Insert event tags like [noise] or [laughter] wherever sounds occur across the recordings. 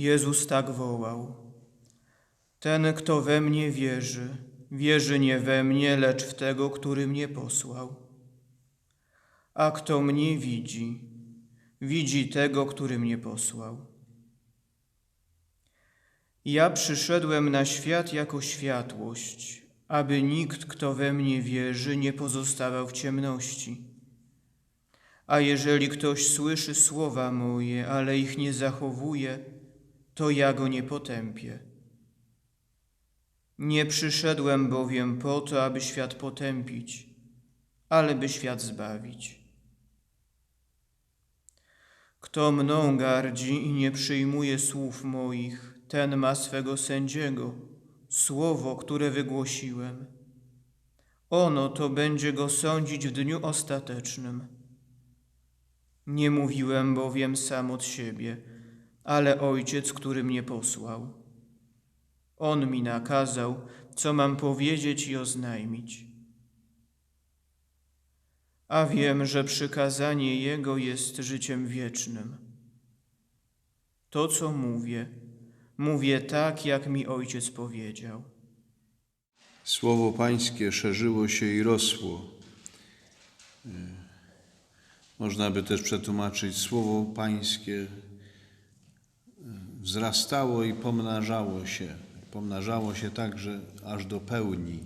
Jezus tak wołał. Ten, kto we mnie wierzy, wierzy nie we mnie, lecz w tego, który mnie posłał. A kto mnie widzi, widzi tego, który mnie posłał. Ja przyszedłem na świat jako światłość, aby nikt, kto we mnie wierzy, nie pozostawał w ciemności. A jeżeli ktoś słyszy słowa moje, ale ich nie zachowuje, to ja go nie potępię. Nie przyszedłem bowiem po to, aby świat potępić, ale by świat zbawić. Kto mną gardzi i nie przyjmuje słów moich, ten ma swego sędziego, słowo, które wygłosiłem. Ono to będzie go sądzić w dniu ostatecznym. Nie mówiłem bowiem sam od siebie, ale Ojciec, który mnie posłał. On mi nakazał, co mam powiedzieć i oznajmić. A wiem, że przykazanie Jego jest życiem wiecznym. To, co mówię, mówię tak, jak mi Ojciec powiedział. Słowo Pańskie szerzyło się i rosło. Można by też przetłumaczyć Słowo Pańskie wzrastało i pomnażało się. Pomnażało się tak, że aż do pełni.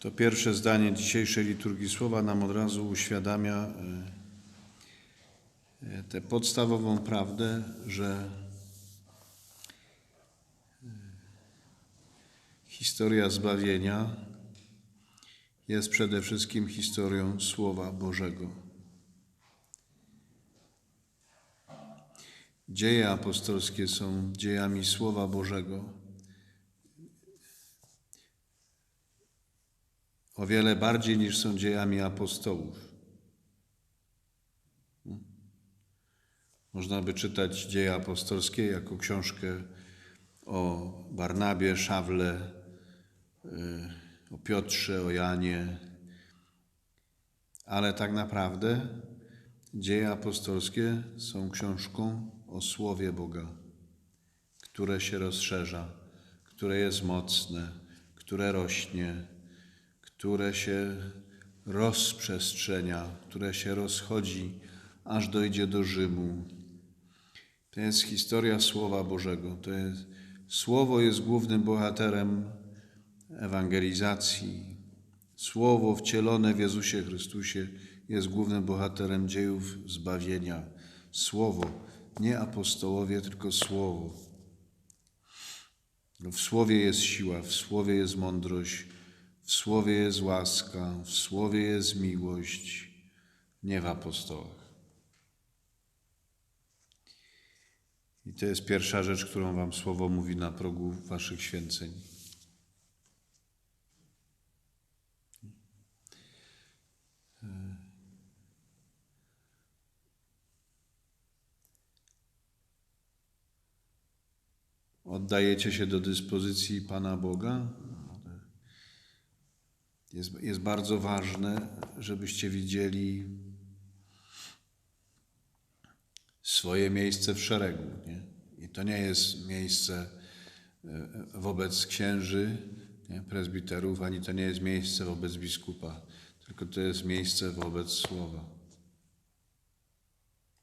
To pierwsze zdanie dzisiejszej liturgii Słowa nam od razu uświadamia y, tę podstawową prawdę, że Historia zbawienia jest przede wszystkim historią Słowa Bożego. Dzieje apostolskie są dziejami Słowa Bożego. O wiele bardziej niż są dziejami apostołów. Można by czytać dzieje apostolskie jako książkę o Barnabie, Szawle, o Piotrze, o Janie, ale tak naprawdę dzieje apostolskie są książką o Słowie Boga, które się rozszerza, które jest mocne, które rośnie, które się rozprzestrzenia, które się rozchodzi, aż dojdzie do Rzymu. To jest historia Słowa Bożego. To jest, Słowo jest głównym bohaterem ewangelizacji. Słowo wcielone w Jezusie Chrystusie jest głównym bohaterem dziejów zbawienia. Słowo, nie apostołowie, tylko Słowo. W Słowie jest siła, w Słowie jest mądrość, w Słowie jest łaska, w Słowie jest miłość, nie w apostołach. I to jest pierwsza rzecz, którą Wam Słowo mówi na progu Waszych święceń. Oddajecie się do dyspozycji Pana Boga? Jest, jest bardzo ważne, żebyście widzieli swoje miejsce w szeregu. Nie? I to nie jest miejsce e, wobec księży, nie? prezbiterów, ani to nie jest miejsce wobec biskupa, tylko to jest miejsce wobec Słowa.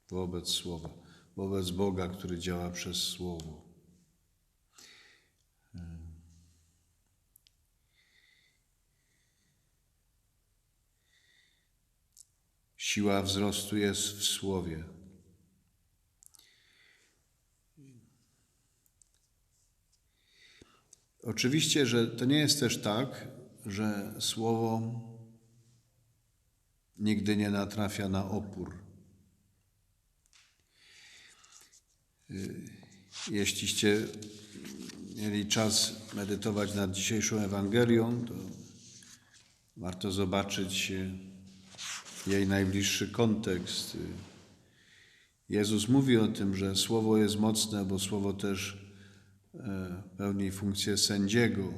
Wobec Słowa, wobec Boga, który działa przez Słowo. Siła wzrostu jest w Słowie. Oczywiście, że to nie jest też tak, że Słowo nigdy nie natrafia na opór. Jeśliście mieli czas medytować nad dzisiejszą Ewangelią, to warto zobaczyć jej najbliższy kontekst. Jezus mówi o tym, że Słowo jest mocne, bo Słowo też e, pełni funkcję sędziego.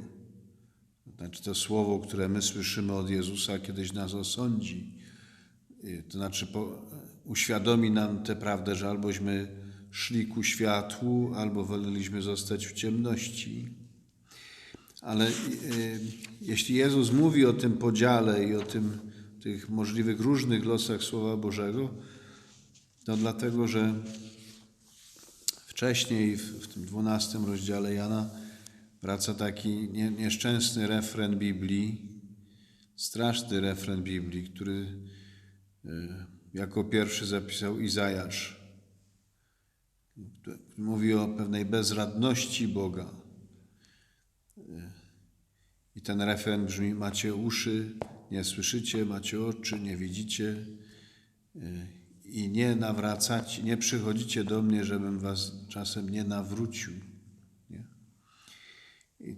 Znaczy to Słowo, które my słyszymy od Jezusa, kiedyś nas osądzi. To znaczy uświadomi nam tę prawdę, że albośmy szli ku światłu, albo woleliśmy zostać w ciemności. Ale y, jeśli Jezus mówi o tym podziale i o tym, tych możliwych różnych losach Słowa Bożego, to dlatego, że wcześniej w, w tym dwunastym rozdziale Jana wraca taki nie, nieszczęsny refren Biblii, straszny refren Biblii, który y, jako pierwszy zapisał Izajasz. Mówi o pewnej bezradności Boga. I ten refren brzmi: Macie uszy, nie słyszycie, macie oczy, nie widzicie y, i nie nawracacie, nie przychodzicie do mnie, żebym was czasem nie nawrócił. Nie? I,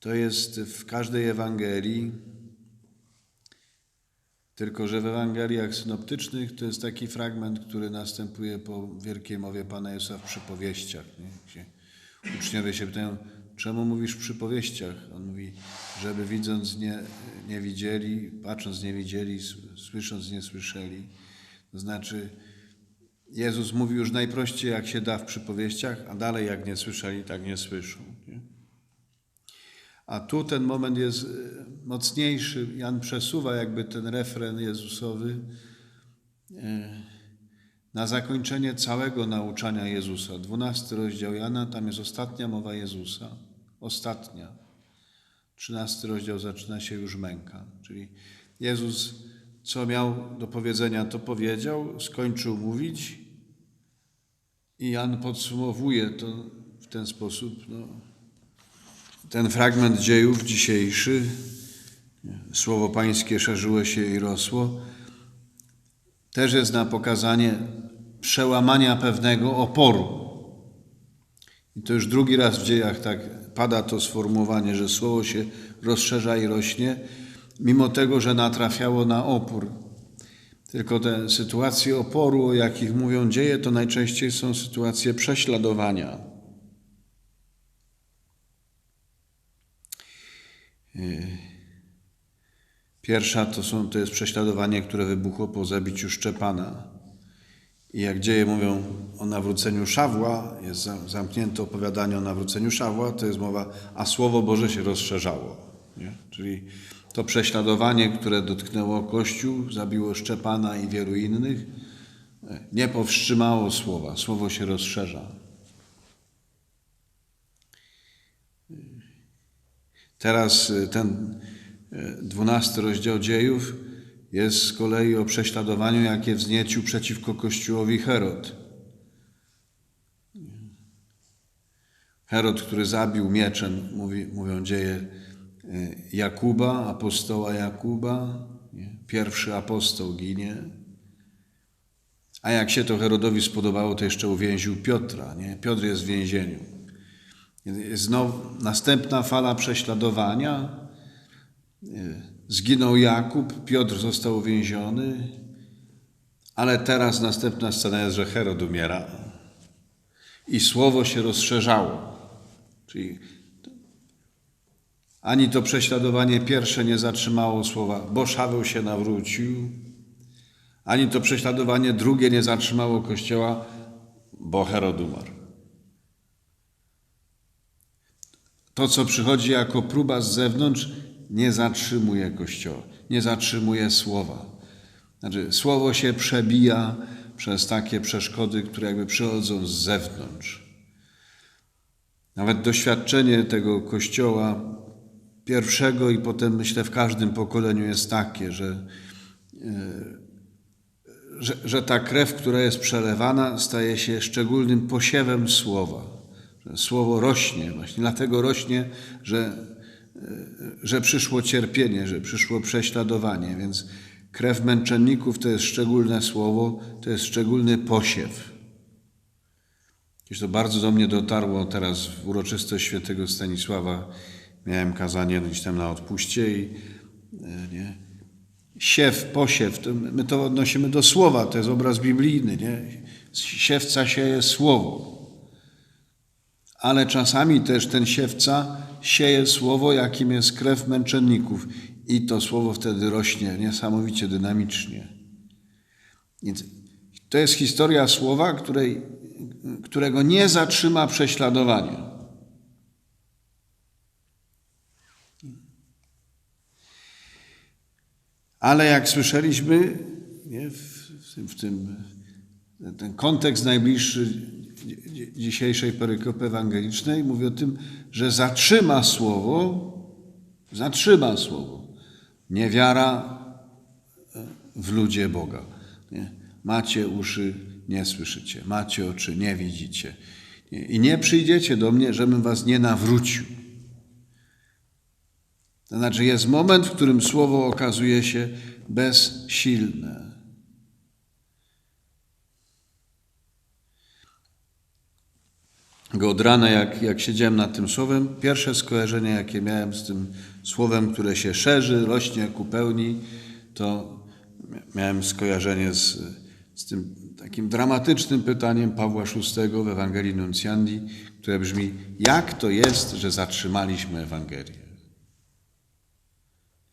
to jest w każdej Ewangelii, tylko że w Ewangeliach synoptycznych to jest taki fragment, który następuje po wielkiej mowie Pana Jezusa w przypowieściach. Nie? Gdzie uczniowie się pytają, czemu mówisz w przypowieściach? On mówi, żeby widząc nie, nie widzieli, patrząc nie widzieli, słysząc nie słyszeli. To znaczy, Jezus mówi już najprościej, jak się da w przypowieściach, a dalej jak nie słyszeli, tak nie słyszą. Nie? A tu ten moment jest mocniejszy. Jan przesuwa jakby ten refren Jezusowy na zakończenie całego nauczania Jezusa. Dwunasty rozdział Jana, tam jest ostatnia mowa Jezusa. Ostatnia. Trzynasty rozdział zaczyna się już męka. Czyli Jezus, co miał do powiedzenia, to powiedział, skończył mówić i Jan podsumowuje to w ten sposób. No, ten fragment dziejów dzisiejszy, słowo Pańskie szerzyło się i rosło, też jest na pokazanie przełamania pewnego oporu. I to już drugi raz w dziejach tak pada to sformułowanie, że słowo się rozszerza i rośnie, mimo tego, że natrafiało na opór. Tylko te sytuacje oporu, o jakich mówią dzieje, to najczęściej są sytuacje prześladowania. Pierwsza to, są, to jest prześladowanie, które wybuchło po zabiciu Szczepana. I jak dzieje mówią o nawróceniu Szawła, jest zamknięte opowiadanie o nawróceniu Szawła, to jest mowa, a Słowo Boże się rozszerzało. Nie? Czyli to prześladowanie, które dotknęło Kościół, zabiło Szczepana i wielu innych, nie powstrzymało Słowa. Słowo się rozszerza. Teraz ten dwunasty rozdział dziejów jest z kolei o prześladowaniu, jakie wzniecił przeciwko Kościołowi Herod. Herod, który zabił mieczem, mówi, mówią dzieje Jakuba, apostoła Jakuba, pierwszy apostoł ginie. A jak się to Herodowi spodobało, to jeszcze uwięził Piotra. Nie? Piotr jest w więzieniu. Znowu następna fala prześladowania. Zginął Jakub, Piotr został uwięziony, ale teraz następna scena jest, że Herod umiera i słowo się rozszerzało. Czyli ani to prześladowanie pierwsze nie zatrzymało słowa, bo Szaweł się nawrócił, ani to prześladowanie drugie nie zatrzymało Kościoła, bo Herod umarł. To, co przychodzi jako próba z zewnątrz, nie zatrzymuje Kościoła, nie zatrzymuje słowa. Znaczy, słowo się przebija przez takie przeszkody, które jakby przychodzą z zewnątrz. Nawet doświadczenie tego Kościoła pierwszego i potem myślę w każdym pokoleniu jest takie, że, że, że ta krew, która jest przelewana, staje się szczególnym posiewem słowa. Słowo rośnie, właśnie dlatego rośnie, że, że przyszło cierpienie, że przyszło prześladowanie, więc krew męczenników to jest szczególne słowo, to jest szczególny posiew. Gdzieś to bardzo do mnie dotarło teraz w uroczystość świętego Stanisława. Miałem kazanie gdzieś tam na odpuście i nie? siew, posiew, to my to odnosimy do słowa, to jest obraz biblijny. Nie? Siewca sieje słowo. Ale czasami też ten siewca sieje słowo, jakim jest krew męczenników. I to słowo wtedy rośnie niesamowicie dynamicznie. Więc to jest historia słowa, której, którego nie zatrzyma prześladowanie. Ale jak słyszeliśmy, nie, w, w, tym, w tym ten kontekst najbliższy dzisiejszej perykopy ewangelicznej mówi o tym, że zatrzyma słowo, zatrzyma słowo. Niewiara w ludzie Boga. Nie? Macie uszy, nie słyszycie. Macie oczy, nie widzicie. Nie? I nie przyjdziecie do mnie, żebym was nie nawrócił. To znaczy jest moment, w którym słowo okazuje się bezsilne. Go od rana, jak, jak siedziałem nad tym słowem, pierwsze skojarzenie, jakie miałem z tym słowem, które się szerzy, rośnie ku pełni, to miałem skojarzenie z, z tym takim dramatycznym pytaniem Pawła VI w Ewangelii Nuncjandi, które brzmi: Jak to jest, że zatrzymaliśmy Ewangelię?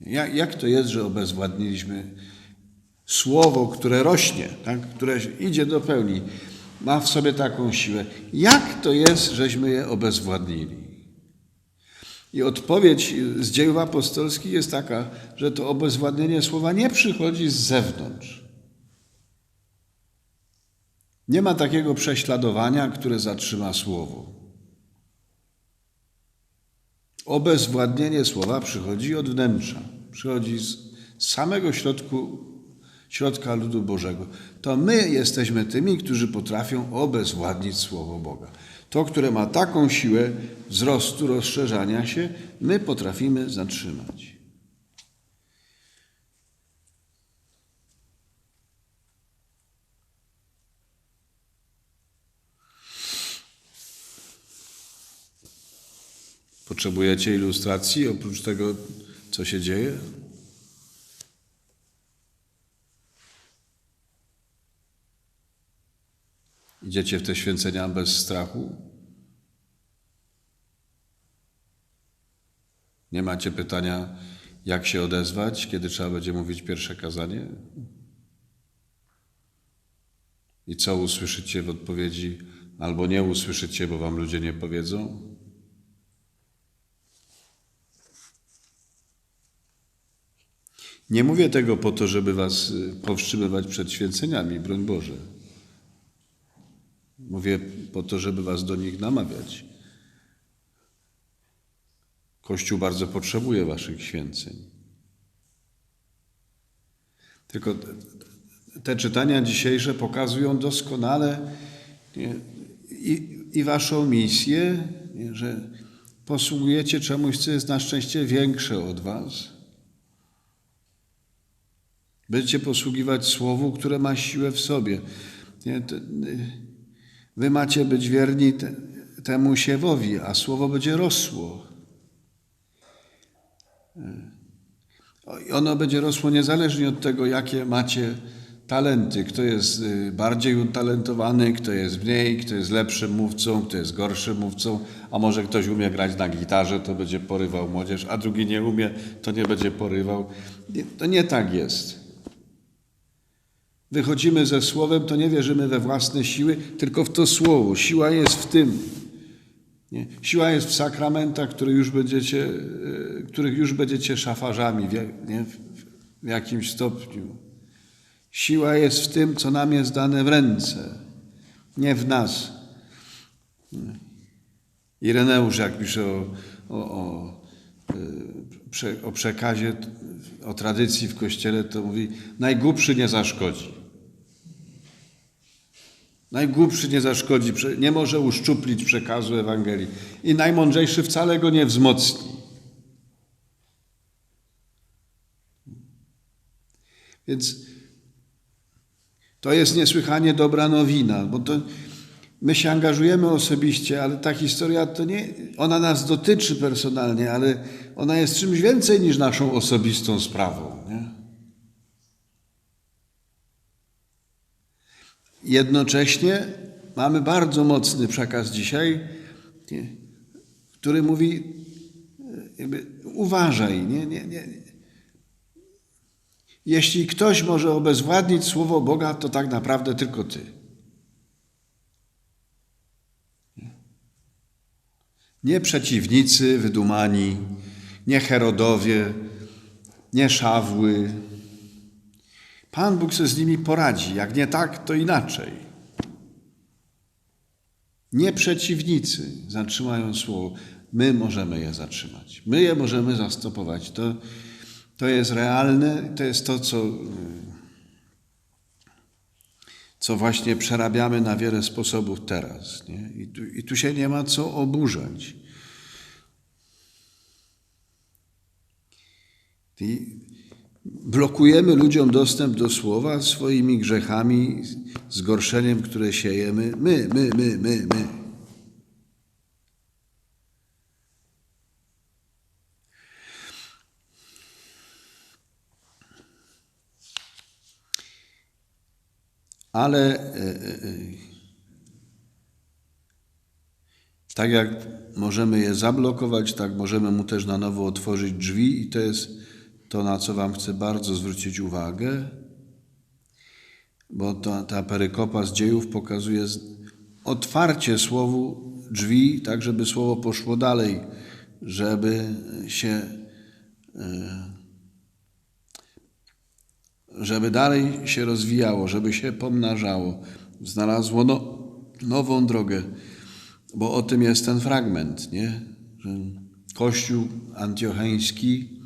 Jak, jak to jest, że obezwładniliśmy słowo, które rośnie, tak? które idzie do pełni, ma w sobie taką siłę? Jak to jest, żeśmy je obezwładnili? I odpowiedź z dziejów apostolskich jest taka, że to obezwładnienie słowa nie przychodzi z zewnątrz. Nie ma takiego prześladowania, które zatrzyma słowo. Obezwładnienie słowa przychodzi od wnętrza, przychodzi z samego środku, środka ludu Bożego. To my jesteśmy tymi, którzy potrafią obezwładnić Słowo Boga. To, które ma taką siłę wzrostu, rozszerzania się, my potrafimy zatrzymać. Potrzebujecie ilustracji oprócz tego, co się dzieje? Idziecie w te święcenia bez strachu? Nie macie pytania, jak się odezwać, kiedy trzeba będzie mówić pierwsze kazanie? I co usłyszycie w odpowiedzi, albo nie usłyszycie, bo wam ludzie nie powiedzą? Nie mówię tego po to, żeby was powstrzymywać przed święceniami, broń Boże. Mówię po to, żeby was do nich namawiać. Kościół bardzo potrzebuje waszych święceń. Tylko te, czytania dzisiejsze pokazują doskonale nie, i, i waszą misję, nie, że posługujecie czemuś, co jest na szczęście większe od was. Będziecie posługiwać słowu, które ma siłę w sobie. Nie, to, wy macie być wierni te, temu siewowi, a słowo będzie rosło. I ono będzie rosło niezależnie od tego, jakie macie talenty. Kto jest bardziej utalentowany, kto jest mniej, kto jest lepszym mówcą, kto jest gorszym mówcą, a może ktoś umie grać na gitarze, to będzie porywał młodzież, a drugi nie umie, to nie będzie porywał. To nie tak jest. Wychodzimy ze słowem, to nie wierzymy we własne siły, tylko w to słowo. Siła jest w tym. Nie? Siła jest w sakramentach, które już będziecie, których już będziecie szafarzami w, nie? w jakimś stopniu. Siła jest w tym, co nam jest dane w ręce, nie w nas. Ireneusz, jak pisze o, o, o, o przekazie, o tradycji w Kościele, to mówi, najgłupszy nie zaszkodzi. Najgłupszy nie zaszkodzi, nie może uszczuplić przekazu Ewangelii. I najmądrzejszy wcale go nie wzmocni. Więc to jest niesłychanie dobra nowina, bo to my się angażujemy osobiście, ale ta historia to nie, ona nas dotyczy personalnie, ale ona jest czymś więcej niż naszą osobistą sprawą. Nie? Jednocześnie mamy bardzo mocny przekaz dzisiaj, który mówi, jakby, uważaj, nie, nie, nie. Jeśli ktoś może obezwładnić słowo Boga, to tak naprawdę tylko ty. Nie przeciwnicy wydumani, nie Herodowie, nie Szawły. Pan Bóg sobie z nimi poradzi. Jak nie tak, to inaczej. Nie przeciwnicy zatrzymają słowo. My możemy je zatrzymać. My je możemy zastopować. To, to jest realne, to jest to, co, co właśnie przerabiamy na wiele sposobów teraz. Nie? I, tu, I tu się nie ma co oburzać. Blokujemy ludziom dostęp do słowa swoimi grzechami, zgorszeniem, które siejemy. My, my, my, my, my. Ale e, e, e, tak jak możemy je zablokować, tak możemy mu też na nowo otworzyć drzwi, i to jest to, na co Wam chcę bardzo zwrócić uwagę, bo ta, ta perykopa z dziejów pokazuje otwarcie słowu drzwi, tak żeby słowo poszło dalej, żeby się żeby dalej się rozwijało, żeby się pomnażało, znalazło no, nową drogę, bo o tym jest ten fragment, nie? Kościół antiocheński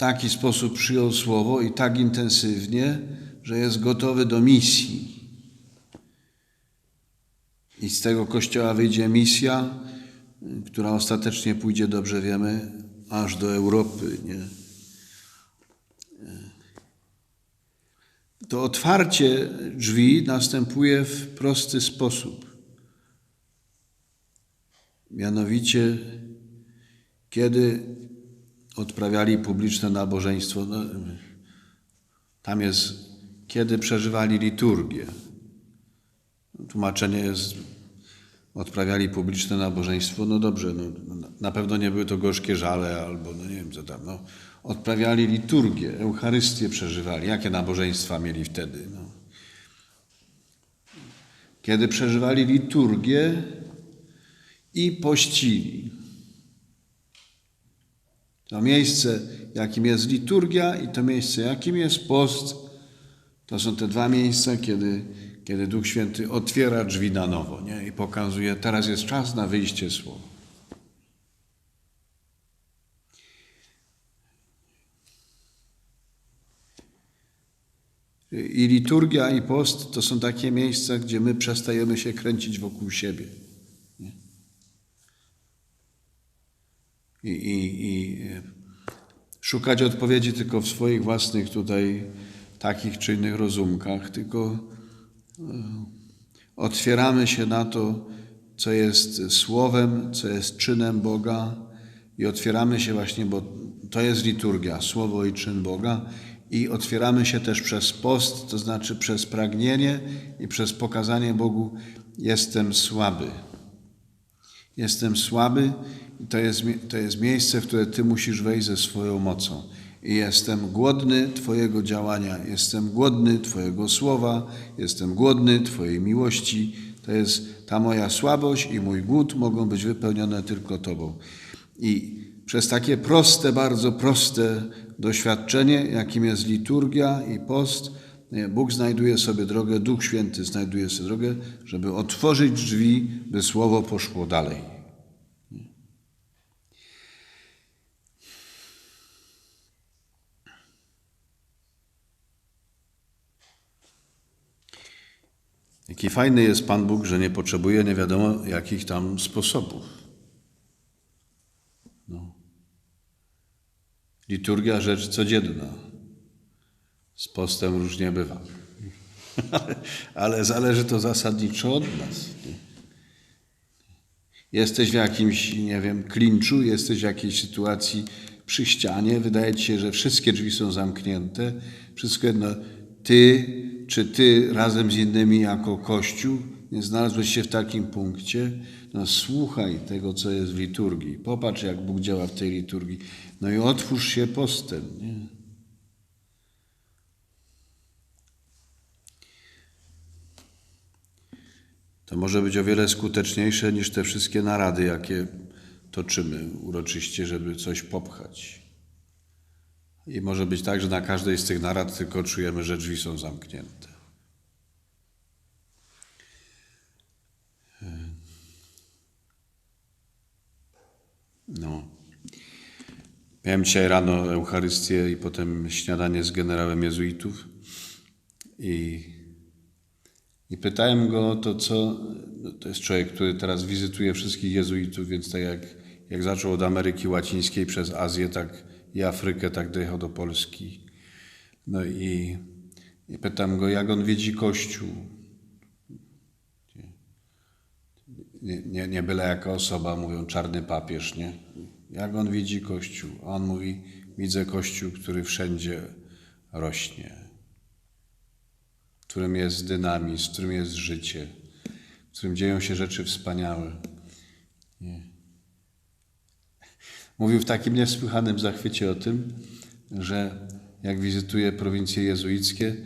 taki sposób przyjął słowo i tak intensywnie, że jest gotowy do misji. I z tego kościoła wyjdzie misja, która ostatecznie pójdzie, dobrze wiemy, aż do Europy, nie? to otwarcie drzwi następuje w prosty sposób. Mianowicie, kiedy odprawiali publiczne nabożeństwo, no, tam jest, kiedy przeżywali liturgię. Tłumaczenie jest, odprawiali publiczne nabożeństwo, no dobrze, no, na pewno nie były to gorzkie żale albo, no nie wiem co tam, no, odprawiali liturgię, Eucharystię przeżywali. Jakie nabożeństwa mieli wtedy? No. Kiedy przeżywali liturgię i pościli. To miejsce, jakim jest liturgia i to miejsce, jakim jest post, to są te dwa miejsca, kiedy, kiedy Duch Święty otwiera drzwi na nowo nie? i pokazuje, teraz jest czas na wyjście słowa. I liturgia, i post to są takie miejsca, gdzie my przestajemy się kręcić wokół siebie. I, i, I szukać odpowiedzi tylko w swoich własnych tutaj takich czy innych rozumkach, tylko e, otwieramy się na to, co jest słowem, co jest czynem Boga i otwieramy się właśnie, bo to jest liturgia, słowo i czyn Boga i otwieramy się też przez post, to znaczy przez pragnienie i przez pokazanie Bogu, jestem słaby. Jestem słaby i to jest, to jest miejsce, w które Ty musisz wejść ze swoją mocą. I jestem głodny Twojego działania, jestem głodny Twojego słowa, jestem głodny Twojej miłości. To jest ta moja słabość i mój głód mogą być wypełnione tylko Tobą. I przez takie proste, bardzo proste doświadczenie, jakim jest liturgia i post, nie, Bóg znajduje sobie drogę, Duch Święty znajduje sobie drogę, żeby otworzyć drzwi, by słowo poszło dalej. Jaki fajny jest Pan Bóg, że nie potrzebuje nie wiadomo jakich tam sposobów. No. Liturgia rzecz codzienna. Z postem różnie bywa. [laughs] Ale zależy to zasadniczo od nas. Nie? Jesteś w jakimś, nie wiem, klinczu, jesteś w jakiejś sytuacji przy ścianie, wydaje ci się, że wszystkie drzwi są zamknięte, wszystko jedno, ty czy ty razem z innymi jako Kościół nie znalazłeś się w takim punkcie, no słuchaj tego, co jest w liturgii. Popatrz, jak Bóg działa w tej liturgii. No i otwórz się postem, nie? To może być o wiele skuteczniejsze niż te wszystkie narady, jakie toczymy uroczyście, żeby coś popchać. I może być tak, że na każdej z tych narad tylko czujemy, że drzwi są zamknięte. No. Miałem dzisiaj rano Eucharystię i potem śniadanie z generałem jezuitów i, i pytałem go to, co... No to jest człowiek, który teraz wizytuje wszystkich jezuitów, więc tak jak, jak zaczął od Ameryki Łacińskiej przez Azję, tak i Afrykę, tak dojechał do Polski. No i, i pytam go, jak on widzi Kościół. Nie, nie, nie byle jaka osoba, mówią czarny papież, nie? Jak on widzi Kościół? A on mówi, widzę Kościół, który wszędzie rośnie, w którym jest dynamizm, w którym jest życie, w którym dzieją się rzeczy wspaniałe. Nie. Mówił w takim niesłychanym zachwycie o tym, że jak wizytuje prowincje jezuickie,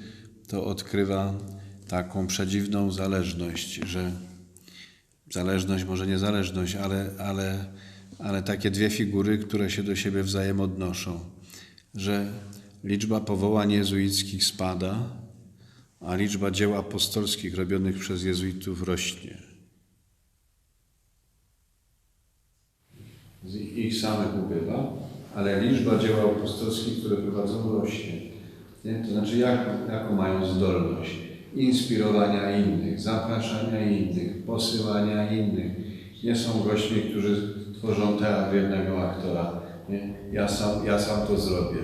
to odkrywa taką przedziwną zależność, że zależność, może niezależność, ale, ale, ale takie dwie figury, które się do siebie wzajem odnoszą, że liczba powołań jezuickich spada, a liczba dzieł apostolskich robionych przez jezuitów rośnie. Ich samych ubywa, ale liczba dzieł apostolskich, które prowadzą, rośnie. Nie? To znaczy, jak, jaką mają zdolność inspirowania innych, zapraszania innych, posyłania innych. Nie są gośćmi, którzy tworzą teatr jednego aktora. Nie? Ja, sam, ja sam to zrobię.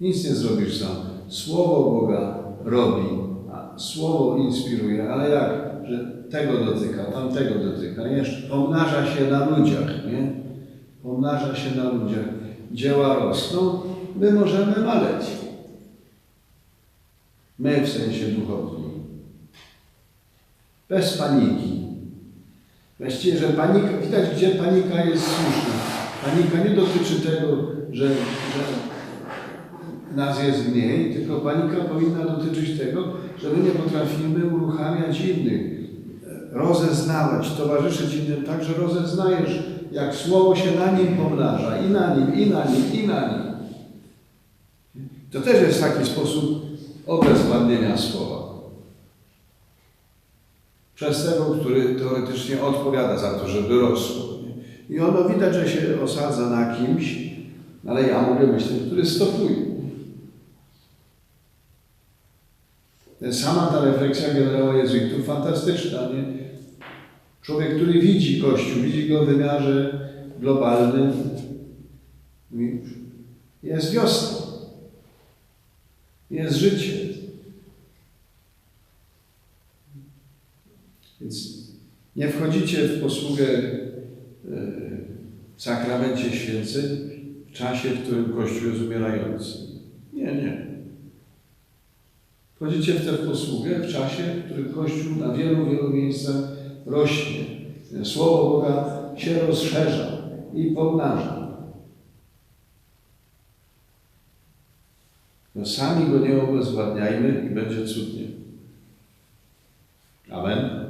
Nic nie zrobisz sam. Słowo Boga robi, a Słowo inspiruje, ale jak? Że tego dotyka, tamtego dotyka. Jeszcze pomnaża się na ludziach, nie? Pomnaża się na ludziach. Dzieła rosną, my możemy maleć. My w sensie duchowni. Bez paniki. Właściwie, że panika, widać gdzie panika jest słuszna. Panika nie dotyczy tego, że, że nas jest mniej, tylko panika powinna dotyczyć tego, że my nie potrafimy uruchamiać innych, rozeznawać, towarzyszyć innym tak, że rozeznajesz, jak słowo się na nim pomnaża, i na nim, i na nim, i na nim. To też jest taki sposób obezwładnienia słowa. Przez tego, który teoretycznie odpowiada za to, żeby rosło. I ono widać, że się osadza na kimś, ale ja mogę być tym, który stopuje. Sama ta refleksja generała jezuitów fantastyczna, nie? Człowiek, który widzi Kościół, widzi go w wymiarze globalnym, jest wiosna, jest życie. Więc nie wchodzicie w posługę e, w sakramencie święceń w czasie, w którym Kościół jest umierający. Nie, nie. Wchodzicie w tę posługę w czasie, w którym Kościół na wielu, wielu miejscach rośnie. Słowo Boga się rozszerza i pomnaża. No sami go nie obezwładniajmy i będzie cudnie. Amen.